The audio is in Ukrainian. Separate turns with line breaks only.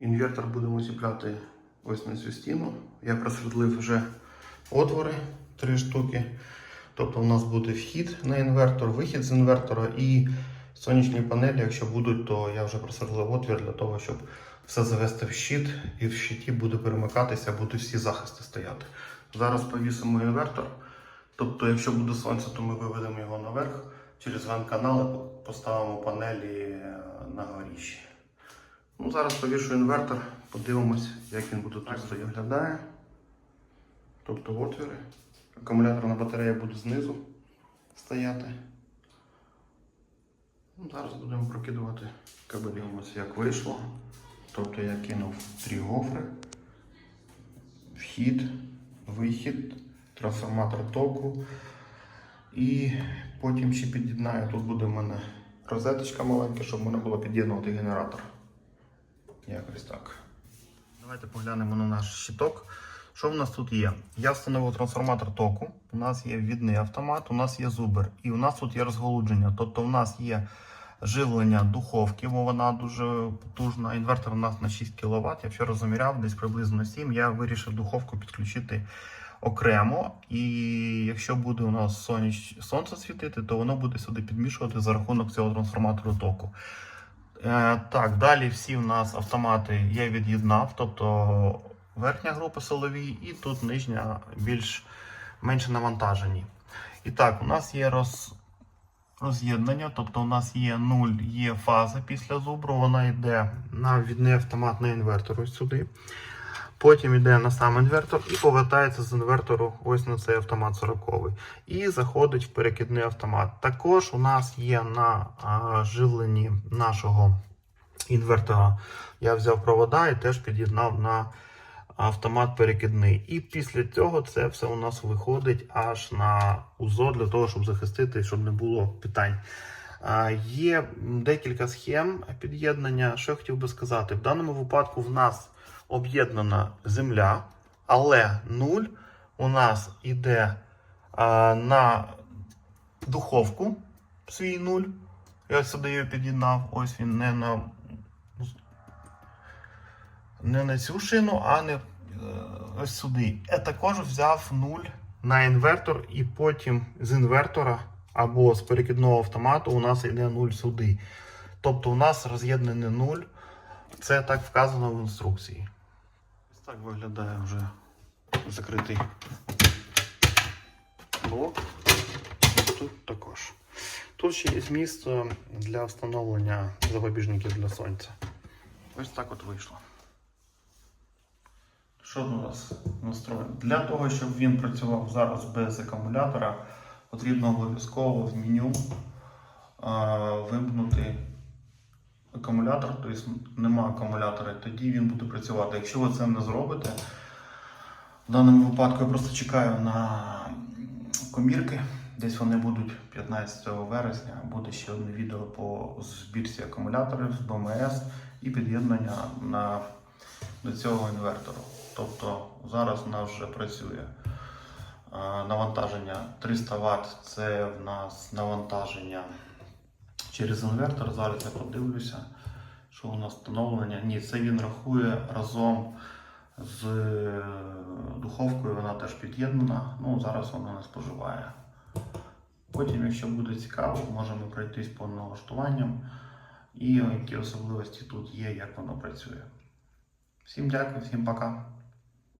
Інвертор будемо чіпляти ось на цю стіну. Я просвітлив вже отвори, три штуки. Тобто у нас буде вхід на інвертор, вихід з інвертора і сонячні панелі, якщо будуть, то я вже просверлив отвір для того, щоб все завести в щит, і в щиті буде перемикатися, будуть всі захисти стояти. Зараз повісимо інвертор. Тобто, якщо буде сонце, то ми виведемо його наверх через ван-канали, поставимо панелі е, на горіщі. Ну, зараз повішу інвертор, подивимось, як він буде тут виглядає. Тобто отвіри. Акумуляторна батарея буде знизу стояти. Ну, зараз будемо прокидувати кабелі. Дивимося, як вийшло. Тобто я кинув три гофри, вхід, вихід, трансформатор току. І потім ще під'єднаю. Тут буде в мене розеточка маленька, щоб можна було під'єднувати генератор. Якось так. Давайте поглянемо на наш щиток. Що в нас тут є? Я встановив трансформатор току. У нас є відний автомат, у нас є зубер. І у нас тут є розголудження. Тобто у нас є живлення духовки, бо вона дуже потужна. Інвертор у нас на 6 кВт. Я вчора заміряв, десь приблизно 7. Я вирішив духовку підключити окремо. І якщо буде у нас соняч... сонце світити, то воно буде сюди підмішувати за рахунок цього трансформатору току. Е, так, далі всі в нас автомати я від'єднав, тобто верхня група силові і тут нижня більш менше навантажені. І так, у нас є роз, роз'єднання, тобто у нас є 0, є фаза після зубру, вона йде на відний автомат на інвертор ось сюди. Потім йде на сам інвертор і повертається з інвертору ось на цей автомат 40 І заходить в перекидний автомат. Також у нас є на а, живленні нашого інвертора. Я взяв провода і теж під'єднав на автомат перекидний. І після цього це все у нас виходить аж на УЗО для того, щоб захистити, щоб не було питань. Є декілька схем під'єднання. Що я хотів би сказати, в даному випадку в нас об'єднана земля, але нуль у нас іде а, на духовку свій нуль. Я сюди його під'єднав. Ось він не на не на цю шину, а не е, ось сюди. Я також взяв нуль на інвертор, і потім з інвертора або з перекидного автомату у нас йде нуль сюди. Тобто у нас роз'єднаний нуль. Це так вказано в інструкції. Так виглядає вже закритий блок. Тут також. Тут ще є місце для встановлення запобіжників для сонця. Ось так от вийшло. Що у нас настроєно? Для того, щоб він працював зараз без акумулятора, потрібно обов'язково в меню а, вимкнути акумулятор, тобто нема акумулятора, тоді він буде працювати. Якщо ви це не зробите, в даному випадку я просто чекаю на комірки. Десь вони будуть 15 вересня. Буде ще одне відео по збірці акумуляторів з БМС і під'єднання на, до цього інвертору. Тобто зараз у нас вже працює навантаження 300 Вт. Це в нас навантаження через інвертор. Зараз я подивлюся, що у нас встановлення. Ні, це він рахує разом з е, духовкою, вона теж під'єднана. Ну, зараз вона не споживає. Потім, якщо буде цікаво, можемо пройтись по налаштуванням і які особливості тут є, як воно працює. Всім дякую, всім пока.